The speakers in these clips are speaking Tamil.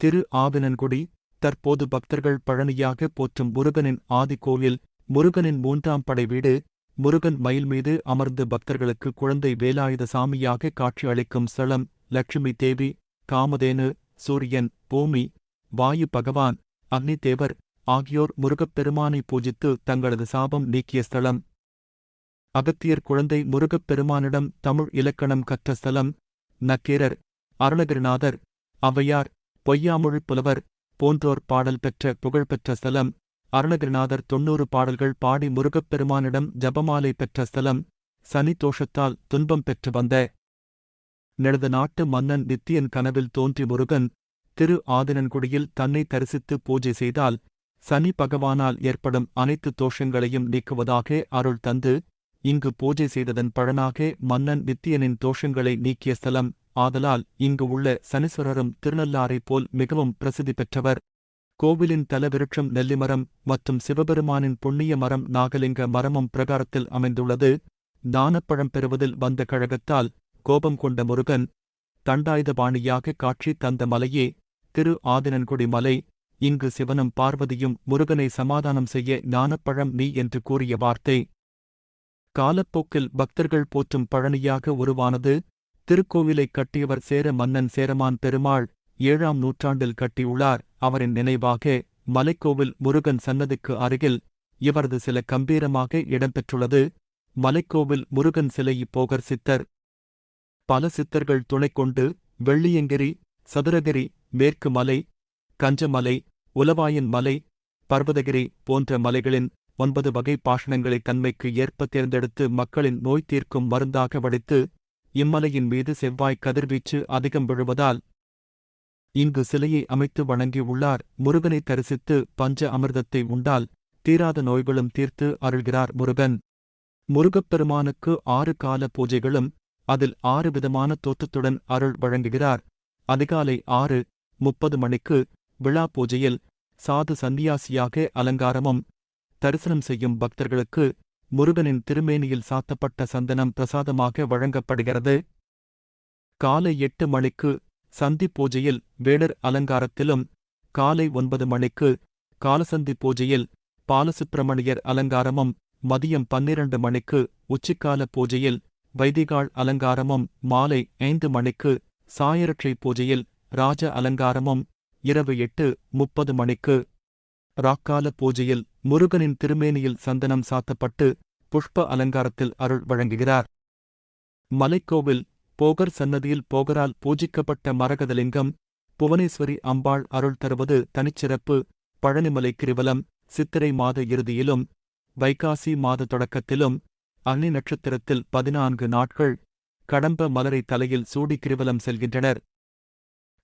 திரு ஆவினன்குடி தற்போது பக்தர்கள் பழனியாக போற்றும் முருகனின் ஆதிக்கோவில் முருகனின் மூன்றாம் படை வீடு முருகன் மயில் மீது அமர்ந்து பக்தர்களுக்கு குழந்தை வேலாயுத சாமியாக காட்சி அளிக்கும் ஸ்தலம் லட்சுமி தேவி காமதேனு சூரியன் பூமி வாயு பகவான் அக்னி தேவர் ஆகியோர் முருகப்பெருமானை பூஜித்து தங்களது சாபம் நீக்கிய ஸ்தலம். அகத்தியர் குழந்தை முருகப்பெருமானிடம் தமிழ் இலக்கணம் கற்ற ஸ்தலம் நக்கீரர் அருணகிரிநாதர் ஔவையார் பொய்யாமொழி புலவர் போன்றோர் பாடல் பெற்ற புகழ்பெற்ற ஸ்தலம் அருணகிரிநாதர் தொன்னூறு பாடல்கள் பாடி முருகப்பெருமானிடம் ஜபமாலை பெற்ற ஸ்தலம் சனி தோஷத்தால் துன்பம் பெற்று வந்த. நெடுத நாட்டு மன்னன் நித்தியன் கனவில் தோன்றி முருகன் திரு ஆதினன்குடியில் தன்னை தரிசித்து பூஜை செய்தால் சனி பகவானால் ஏற்படும் அனைத்து தோஷங்களையும் நீக்குவதாக அருள் தந்து இங்கு பூஜை செய்ததன் பழனாக மன்னன் நித்தியனின் தோஷங்களை நீக்கிய ஸ்தலம். ஆதலால் இங்கு உள்ள சனீஸ்வரரும் திருநள்ளாரைப் போல் மிகவும் பிரசித்தி பெற்றவர். கோவிலின் தலவிருட்சம் நெல்லிமரம் மற்றும் சிவபெருமானின் புண்ணிய மரம் நாகலிங்க மரமும் பிரகாரத்தில் அமைந்துள்ளது. தானப்பழம் பெறுவதில் வந்த கழகத்தால் கோபம் கொண்ட முருகன் தண்டாயுதபாணியாக காட்சி தந்த மலையே திரு ஆதினன்குடி மலை இங்கு சிவனும் பார்வதியும் முருகனை சமாதானம் செய்ய ஞானப்பழம் நீ என்று கூறிய வார்த்தை. காலப்போக்கில் பக்தர்கள் போற்றும் பழனியாக உருவானது. திருக்கோவிலைக் கட்டியவர் சேர மன்னன் சேரமான் பெருமாள் ஏழாம் நூற்றாண்டில் கட்டியுள்ளார். அவரின் நினைவாக மலைக்கோவில் முருகன் சன்னதிக்கு அருகில் இவரது சில கம்பீரமாக இடம்பெற்றுள்ளது. மலைக்கோவில் முருகன் சிலை இப்போகர் சித்தர் பல சித்தர்கள் துணை கொண்டு வெள்ளியங்கிரி சதுரகிரி மேற்கு மலை கஞ்சமலை உலவாயின் மலை பர்வதகிரி போன்ற மலைகளின் ஒன்பது வகை பாஷணங்களை தன்மைக்கு ஏற்ப தேர்ந்தெடுத்து மக்களின் நோய் தீர்க்கும் மருந்தாக வடித்து இம்மலையின் மீது செவ்வாய் கதிர்வீச்சு அதிகம் விழுவதால் இங்கு சிலையை அமைத்து வணங்கியுள்ளார். முருகனை தரிசித்து பஞ்ச அமிர்தத்தை உண்டால் தீராத நோய்களும் தீர்த்து அருள்கிறார் முருகன். முருகப்பெருமானுக்கு ஆறு கால பூஜைகளும் அதில் ஆறு விதமான தோற்றத்துடன் அருள் வழங்குகிறார். அதிகாலை ஆறு முப்பது மணிக்கு விழா பூஜையில் சாது சந்நியாசியாக அலங்காரமும் தரிசனம் செய்யும் பக்தர்களுக்கு முருகனின் திருமேனியில் சாத்தப்பட்ட சந்தனம் பிரசாதமாக வழங்கப்படுகிறது. காலை எட்டு மணிக்கு சந்தி பூஜையில் வேடர் அலங்காரத்திலும் காலை ஒன்பது மணிக்கு காலசந்தி பூஜையில் பாலசுப்பிரமணியர் அலங்காரமும் மதியம் பன்னிரண்டு மணிக்கு உச்சிக்கால பூஜையில் வைதிகாள் அலங்காரமும் மாலை ஐந்து மணிக்கு சாயரட்சை பூஜையில் ராஜ அலங்காரமும் இரவு எட்டு முப்பது மணிக்கு ராக்கால பூஜையில் முருகனின் திருமேனியில் சந்தனம் சாத்தப்பட்டு புஷ்ப அலங்காரத்தில் அருள் வழங்குகிறார். மலைக்கோவில் போகர் சன்னதியில் போகரால் பூஜிக்கப்பட்ட மரகதலிங்கம் புவனேஸ்வரி அம்பாள் அருள் தருவது தனிச்சிறப்பு. பழனிமலை கிரிவலம் சித்திரை மாத இறுதியிலும் வைகாசி மாத தொடக்கத்திலும் அன்னி நட்சத்திரத்தில் பதினான்கு நாட்கள் கடம்ப மலரை தலையில் சூடி கிரிவலம் செல்கின்றனர்.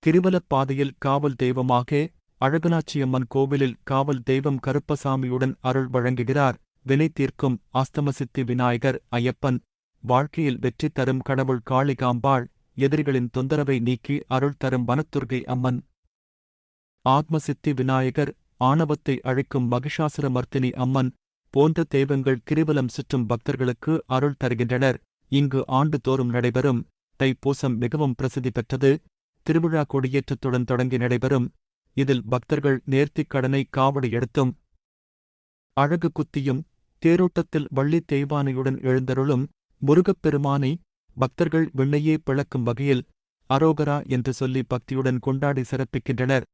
கிரிவலப் பாதையில் காவல் தெய்வமாக அழகனாச்சியம்மன் கோவிலில் காவல் தெய்வம் கருப்பசாமியுடன் அருள் வழங்குகிறார். வினை தீர்க்கும் ஆஸ்தமசித்தி விநாயகர் ஐயப்பன். வாழ்க்கையில் வெற்றி தரும் கடவுள் காளிகாம்பாள். எதிரிகளின் தொந்தரவை நீக்கி அருள் தரும் வனத்துர்கை அம்மன். ஆத்மசித்தி விநாயகர் ஆணவத்தை அழிக்கும் மகிஷாசுரமர்த்தினி அம்மன். போன்ற தெய்வங்கள் கிரிவலம் சுற்றும் பக்தர்களுக்கு அருள் தருகின்றனர். இங்கு ஆண்டுதோறும் நடைபெறும் தைப்பூசம் மிகவும் பிரசித்தி பெற்றது. திருவிழா கொடியேற்றத்துடன் தொடங்கி நடைபெறும். இதில் பக்தர்கள் நேர்த்திக் கடனை காவடி எடுத்தும். அழகு குத்தியும் தேரோட்டத்தில் வள்ளி தெய்வானையுடன் எழுந்தருளும் முருகப்பெருமானை பக்தர்கள் விண்ணையே பிளக்கும் வகையில் அரோகரா என்று சொல்லி பக்தியுடன் கொண்டாடி சிறப்பிக்கின்றனர்.